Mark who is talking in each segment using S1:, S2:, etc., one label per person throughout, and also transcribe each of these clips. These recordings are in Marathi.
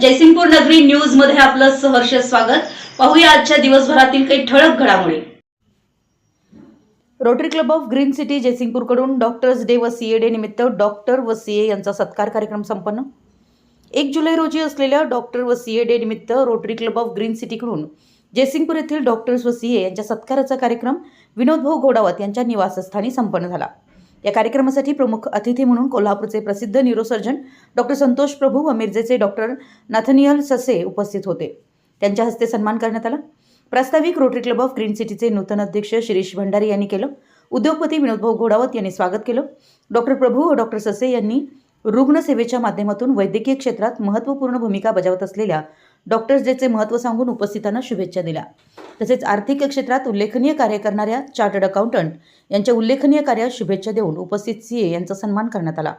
S1: जयसिंगपूर नगरी न्यूजमध्ये आपलं सहर्ष स्वागत. पाहूया आजच्या दिवसभरातील काही ठळक घडामोडी. Rotary Club of Green City जयसिंगपूरकडून doctors day व सीए डे निमित्त डॉक्टर व सीए यांचा सत्कार कार्यक्रम संपन्न. एक जुलै रोजी असलेल्या डॉक्टर व सीए डे निमित्त रोटरी क्लब ऑफ ग्रीन सिटीकडून जयसिंगपूर येथील डॉक्टर्स व सीए यांच्या सत्काराचा कार्यक्रम विनोद भाऊ घोडावत यांच्या निवासस्थानी संपन्न झाला. या कार्यक्रमासाठी प्रमुख अतिथी म्हणून कोल्हापूरचे प्रसिद्ध न्यूरोसर्जन डॉक्टर संतोष प्रभू व मिरजेचे डॉक्टर नाथनियल ससे उपस्थित होते. त्यांच्या हस्ते सन्मान करण्यात आला. प्रास्ताविक रोटरी क्लब ऑफ ग्रीन सिटीचे नूतन अध्यक्ष शिरीष भंडारी यांनी केलं. उद्योगपती विनोदभाऊ घोडावत यांनी स्वागत केलं. डॉक्टर प्रभू व डॉक्टर ससे यांनी रुग्णसेवेच्या माध्यमातून वैद्यकीय क्षेत्रात महत्त्वपूर्ण भूमिका बजावत असलेल्या डॉक्टर्स डेचे महत्त्व सांगून उपस्थितांना शुभेच्छा दिल्या. तसेच आर्थिक क्षेत्रात उल्लेखनीय कार्य करणाऱ्या चार्टर्ड अकाउंटंट यांच्या उल्लेखनीय कार्यात शुभेच्छा देऊन उपस्थित सीए यांचा सन्मान करण्यात आला.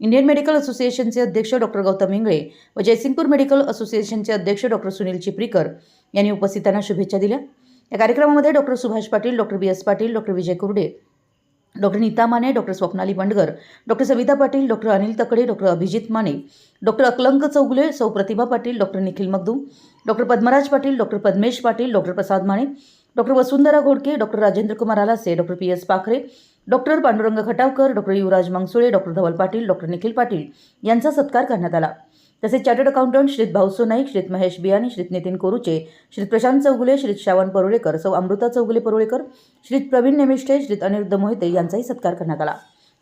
S1: इंडियन मेडिकल असोसिएशनचे अध्यक्ष डॉक्टर गौतम इंगळे व जयसिंगपूर मेडिकल असोसिएशनचे अध्यक्ष डॉक्टर सुनील चिपरीकर यांनी उपस्थितांना शुभेच्छा दिल्या. या कार्यक्रमामध्ये doctor Subhash Patil doctor B S Patil doctor Vijay Kurde doctor Neeta Mane doctor Swapnali Bandgar doctor Savita Patil doctor Anil Takde doctor Abhijit Mane doctor Akalank Chougule सौ Pratibha Patil doctor Nikhil Magdum doctor Padmaraj Patil doctor Padmesh Patil doctor Prasad Mane doctor Vasundhara Ghodke doctor Rajendra Kumar Alase doctor P S Pakhare doctor Pandurang Khatavkar doctor Yuvraj Mangsule doctor Dhaval Patil doctor Nikhil Patil यांचा सत्कार करण्यात आला. तसेच चार्टर्ड अकाउंटंट श्रीत भाऊसो नाईक श्रीत महेश बियाणी श्रीत नितीन कोरुचे श्रीत प्रशांत चौगुले श्रीत श्रावण परुळेकर सौ अमृता चौगुले परुळेकर श्रीत प्रवीण नेमिष्ठे श्रीत अनिरुद्ध मोहिते यांचाही सत्कार करण्यात आला.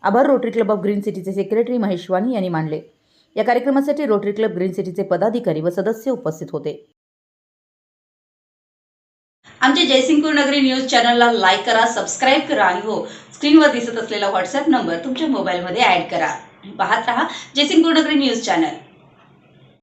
S1: आभार रोटरी क्लब ऑफ ग्रीन सिटीचे सेक्रेटरी महेश वाणी यांनी मानले. या कार्यक्रमासाठी रोटरी क्लब ग्रीन सिटीचे पदाधिकारी व सदस्य उपस्थित होते. आमच्या जयसिंगपूर नगरी न्यूज चॅनलला लाईक करा सबस्क्राईब करा आणि हो स्क्रीनवर दिसत असलेला व्हॉट्सअप नंबर तुमच्या मोबाईलमध्ये ॲड करा. पाहत रहा जयसिंगपूर नगरी न्यूज चॅनल.